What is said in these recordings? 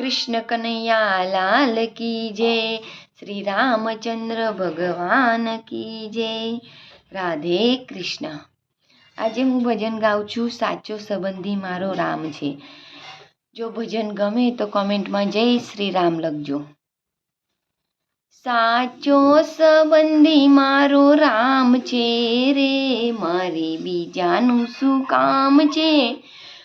કૃષ્ણ કનૈયા, લાલ કી જય. શ્રી રામચંદ્ર ભગવાન કી જય. રાધે કૃષ્ણ. આજે હું ભજન ગાઉં છું, સાચો સંબંધી મારો રામ છે. જો ભજન ગમે તો કોમેન્ટમાં જય શ્રી રામ લખજો. સાચો સંબંધી મારો રામ છે રે, મારે બીજાનું શું કામ છે?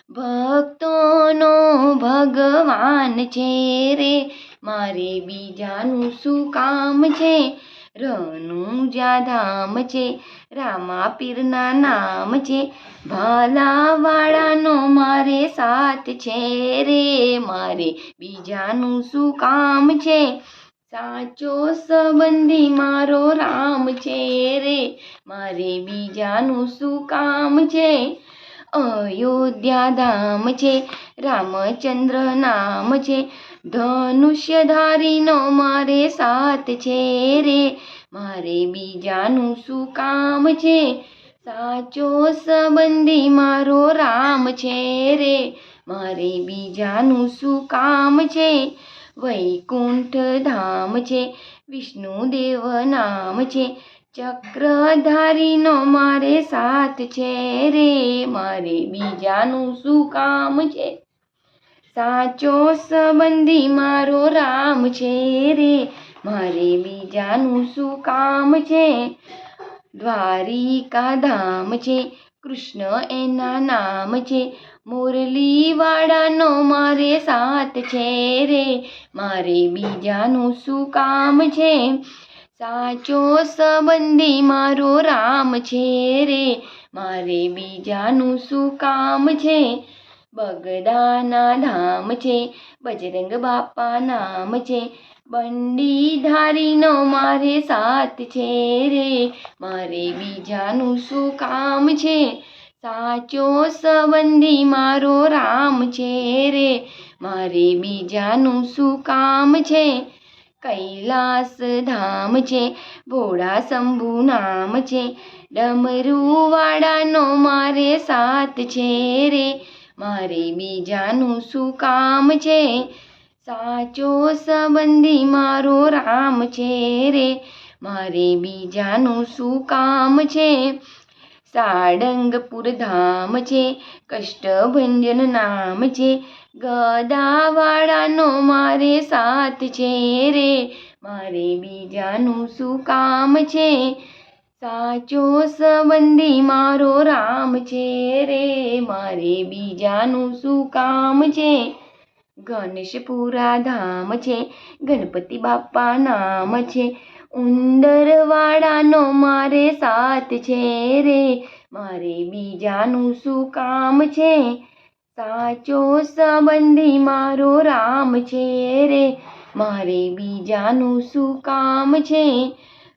ભક્તોનો ભગવાન છે રે. મારે બીજાનું શું કામ છે? રનુજા ધામ છે, રામા પીરના નામ છે. ભાલાવાળાનો મારે સાથ છે રે. મારે બીજાનું શું કામ છે? સાચો સંબંધી મારો રામ છે રે. મારે બીજાનું શું કામ છે? અયોધ્યા ધામ છે, રામચંદ્ર નામ છે ધનુષ્યધારીનો મારે સાથ છે રે, મારે બીજાનું શું કામ છે? સાચો સંબંધી મારો રામ છે રે, મારે બીજાનું શું કામ છે? વૈકુંઠ ધામ છે, વિષ્ણુદેવ નામ છે ચક્રધારીનો મારે સાથ છે રે, મારે બીજાનું શું કામ છે? સાચો સંબંધી મારો રામ છે રે, મારે બીજાનું શું કામ છે? દ્વારિકા ધામ છે, કૃષ્ણ એના નામ છે, મુરલીવાળાનો મારે સાથ છે રે, મારે બીજાનું શું કામ છે? સાચો સંબંધી મારો રામ છે રે. મારે બીજાનું શું કામ છે? બગદાના ધામ છે, બજરંગ બાપા નામ છે. બંડીધારીનો મારે સાથ છે રે. મારે બીજાનું શું કામ છે? સાચો સંબંધી મારો રામ છે રે. મારે બીજાનું શું કામ છે? કૈલાસ ધામ છે, ભોળા શંભુ નામ છે ડમરુવાળાનો મારે સાથ છે રે, મારે બીજાનું શું કામ છે? સાચો સંબંધી મારો રામ છે રે, મારે બીજાનું શું કામ છે? સાળંગપુર ધામ છે, કષ્ટભંજન નામ છે, ગદાવાળાનો મારે સાથ છે રે, મારે બીજાનું શું કામ છે? સાચો સંબંધી મારો રામ છે રે, મારે બીજાનું શું કામ છે? ગણેશપુરા ધામ છે, ગણપતિ બાપા નામ છે ઉંદરવાળાનો મારે સાથ છે રે. મારે બીજાનું શું કામ છે? સાચો સંબંધી મારો રામ છે રે. મારે બીજાનું શું કામ છે?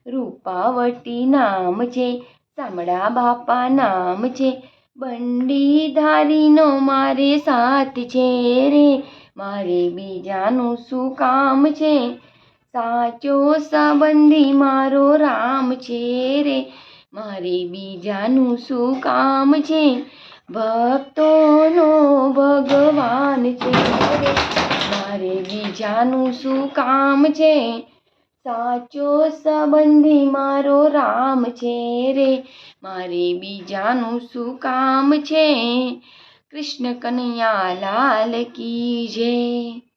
રૂપાવટી નામ છે સામડા બાપા નામ છે, બંડીધારીનો મારે સાથ છે રે. મારે બીજાનું શું કામ છે? સાચો સંબંધી મારો રામ છે રે. મારે બીજાનું શું કામ છે? ભક્તોનો ભગવાન છે રે. મારે બીજાનું શું કામ છે? સાચો સંબંધી મારો રામ છે રે. મારે બીજાનું શું કામ છે? કૃષ્ણ કનૈયા લાલ કી જય.